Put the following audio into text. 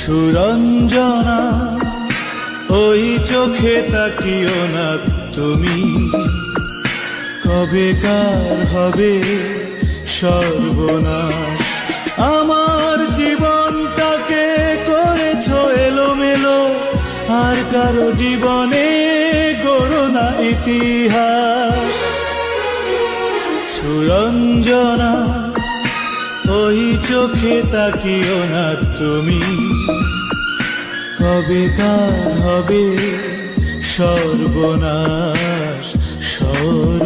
সুরঞ্জনা, ওই চোখে তাকিও না তুমি। কবে কার হবে সর্বনাশ? আমার জীবনটাকে করেছ এলোমেলো, আর কারও জীবনে গড়ো না ইতিহাস। সুরঞ্জনা, ওই চোখে তাকিও না তুমি। কবে কার হবে? সর্বনাশ সর্বনাশ।